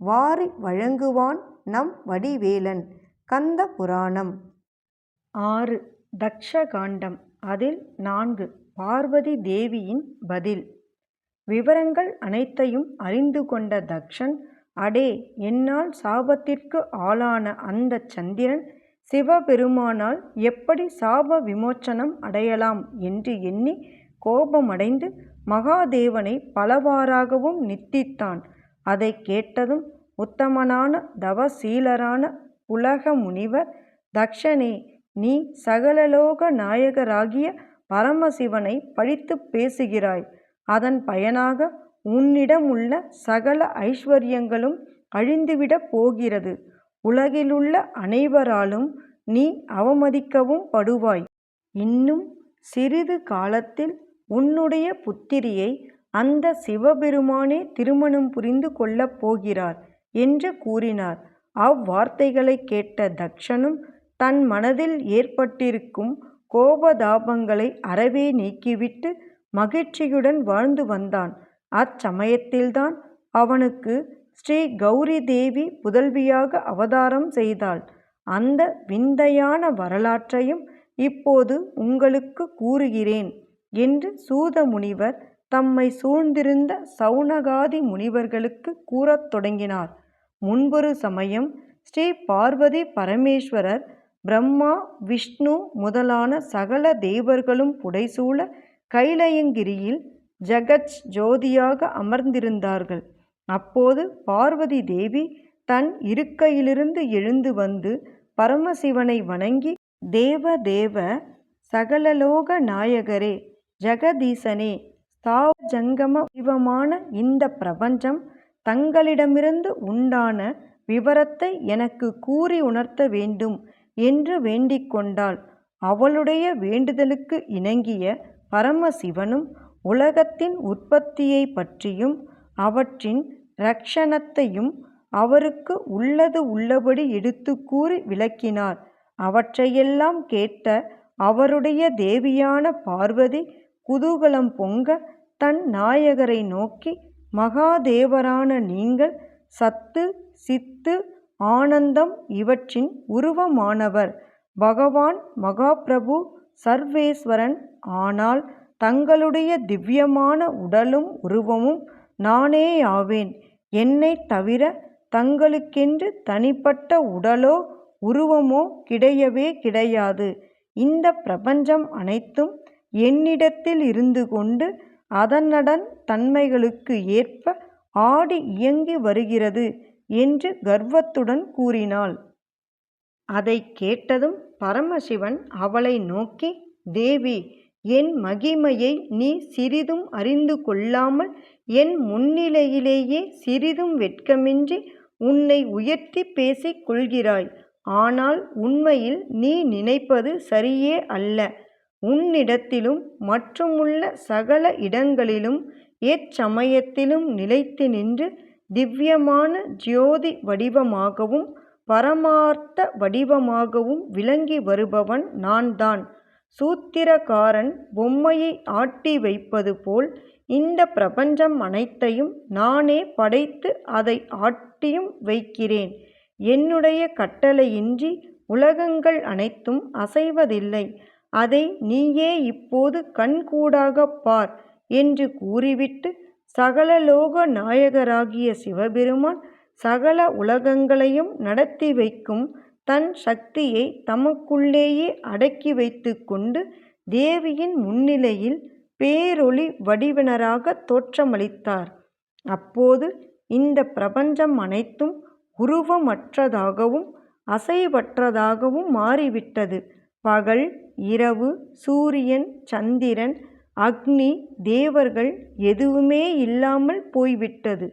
வாரி வழங்குவான் நம் வடிவேலன். கந்த புராணம். ஆறு. தக்ஷகாண்டம். அதில் நான்கு. பார்வதி தேவியின் பதில். விவரங்கள் அனைத்தையும் அறிந்து கொண்ட தக்ஷன் அடே என்னால் சாபத்திற்கு ஆளான அந்த சந்திரன் சிவபெருமானால் எப்படி சாப விமோச்சனம் அடையலாம் என்று எண்ணி கோபமடைந்து மகாதேவனை பலவாறாகவும் நித்தித்தான். அதை கேட்டதும் உத்தமனான தவசீலரான உலக முனிவர் தக்ஷனே நீ சகலலோக நாயகராகிய பரமசிவனை பழித்துப் பேசுகிறாய். அதன் பயனாக உன்னிடமுள்ள சகல ஐஸ்வர்யங்களும் அழிந்துவிடப் போகிறது. உலகிலுள்ள அனைவராலும் நீ அவமதிக்கவும் படுவாய். இன்னும் சிறிது காலத்தில் உன்னுடைய புத்திரியை அந்த சிவபெருமானே திருமணம் புரிந்து கொள்ளப் போகிறார் என்று கூறினார். அவ்வார்த்தைகளைக் கேட்ட தக்ஷனும் தன் மனதில் ஏற்பட்டிருக்கும் கோபதாபங்களை அறவே நீக்கிவிட்டு மகிழ்ச்சியுடன் வாழ்ந்து வந்தான். அச்சமயத்தில்தான் அவனுக்கு ஸ்ரீ கௌரி தேவி புதல்வியாக அவதாரம் செய்தாள். அந்த விந்தையான வரலாற்றையும் இப்போது உங்களுக்கு கூறுகிறேன் என்று சூத முனிவர் தம்மை சூழ்ந்திருந்த சௌனகாதி முனிவர்களுக்கு கூறத் தொடங்கினார். முன்பொரு சமயம் ஸ்ரீ பார்வதி பரமேஸ்வரர் பிரம்மா விஷ்ணு முதலான சகல தேவர்களும் புடைசூழ கைலயங்கிரியில் ஜகஜ் ஜோதியாக அமர்ந்திருந்தார்கள். அப்போது பார்வதி தேவி தன் இருக்கையிலிருந்து எழுந்து வந்து பரமசிவனை வணங்கி தேவ தேவ சகலலோக நாயகரே ஜெகதீசனே தாவ ஜங்கம வடிவமான இந்த பிரபஞ்சம் தங்களிடமிருந்து உண்டான விவரத்தை எனக்கு கூறி உணர்த்த வேண்டும் என்று வேண்டிக் கொண்டாள். அவளுடைய வேண்டுதலுக்கு இணங்கிய பரமசிவனும் உலகத்தின் உற்பத்தியை பற்றியும் அவற்றின் இரக்ஷணத்தையும் அவருக்கு உள்ளது உள்ளபடி எடுத்து கூறி விளக்கினார். அவற்றையெல்லாம் கேட்ட அவருடைய தேவியான பார்வதி குதூகலம் பொங்க தன் நாயகரை நோக்கி மகாதேவரான நீங்கள் சத்து சித்து ஆனந்தம் இவற்றின் உருவமானவர். பகவான் மகாபிரபு சர்வேஸ்வரன். ஆனால் தங்களுடைய திவ்யமான உடலும் உருவமும் நானேயாவேன் என்னை தவிர தங்களுக்கென்று தனிப்பட்ட உடலோ உருவமோ கிடையவே கிடையாது. இந்த பிரபஞ்சம் அனைத்தும் என்னிடத்தில் இருந்து கொண்டு அதனதன் தன்மைகளுக்கு ஏற்ப ஆடி இயங்கி வருகிறது என்று கர்வத்துடன் கூறினாள். அதைக் கேட்டதும் பரமசிவன் அவளை நோக்கி தேவி என் மகிமையை நீ சிறிதும் அறிந்து கொள்ளாமல் என் முன்னிலையிலேயே சிறிதும் வெட்கமின்றி உன்னை உயர்த்தி பேசிக் கொள்கிறாய். ஆனால் உண்மையில் நீ நினைப்பது சரியே அல்ல. உன்னிடத்திலும் மற்றுமுள்ள சகல இடங்களிலும் எச்சமயத்திலும் நிலைத்து நின்று திவ்யமான ஜோதி வடிவமாகவும் பரமார்த்த வடிவமாகவும் விளங்கி வருபவன் நான்தான். சூத்திரக்காரன் பொம்மையை ஆட்டி வைப்பது போல் இந்த பிரபஞ்சம் அனைத்தையும் நானே படைத்து அதை ஆட்டியும் வைக்கிறேன். என்னுடைய கட்டளையின்றி உலகங்கள் அனைத்தும் அசைவதில்லை. அதை நீயே இப்போது கண்கூடாகப் பார் என்று கூறிவிட்டு சகலலோக நாயகராகிய சிவபெருமான் சகல உலகங்களையும் நடத்தி வைக்கும் தன் சக்தியை தமக்குள்ளேயே அடக்கி வைத்து கொண்டு தேவியின் முன்னிலையில் பேரொளி வடிவினராக தோற்றமளித்தார். அப்போது இந்த பிரபஞ்சம் அனைத்தும் உருவமற்றதாகவும் அசைவற்றதாகவும் மாறிவிட்டது. பகல் இரவு சூரியன் சந்திரன் அக்னி தேவர்கள் எதுவுமே இல்லாமல் போய்விட்டது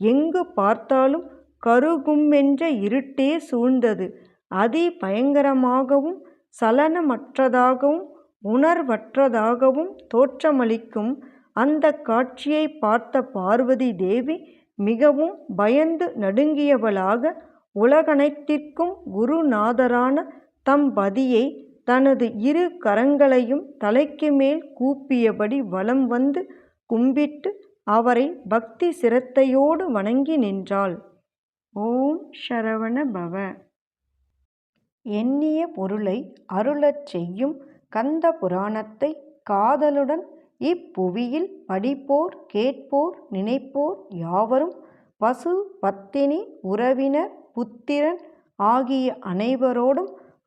எங்கு பார்த்தாலும் கருகுமென்ற இருட்டே சூழ்ந்தது. அதி பயங்கரமாகவும் சலனமற்றதாகவும் உணர்வற்றதாகவும் தோற்றமளிக்கும் அந்த காட்சியை பார்த்த பார்வதி தேவி மிகவும் பயந்து நடுங்கியவளாக உலகனைத்திற்கும் குருநாதரான தம் பதியை தனது இரு கரங்களையும் தலைக்கு மேல் கூப்பியபடி வலம் வந்து கும்பிட்டு அவரை பக்தி சிரத்தையோடு வணங்கி நின்றாள். ஓம் ஷரவண பவ! எண்ணிய பொருளை அருளச் செய்யும் கந்த புராணத்தை காதலுடன் இப்புவியில் படிப்போர் கேட்போர் நினைப்போர் யாவரும் பசு பத்தினி உறவினர் புத்திரன் ஆகிய அனைவரோடும்